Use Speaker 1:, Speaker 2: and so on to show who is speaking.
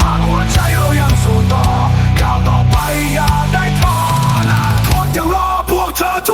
Speaker 1: หากัวใจเรายังสู้ต่อก้าวต่อไปอย่าได้ท้ออนาคตยังรอพวกเธอทุก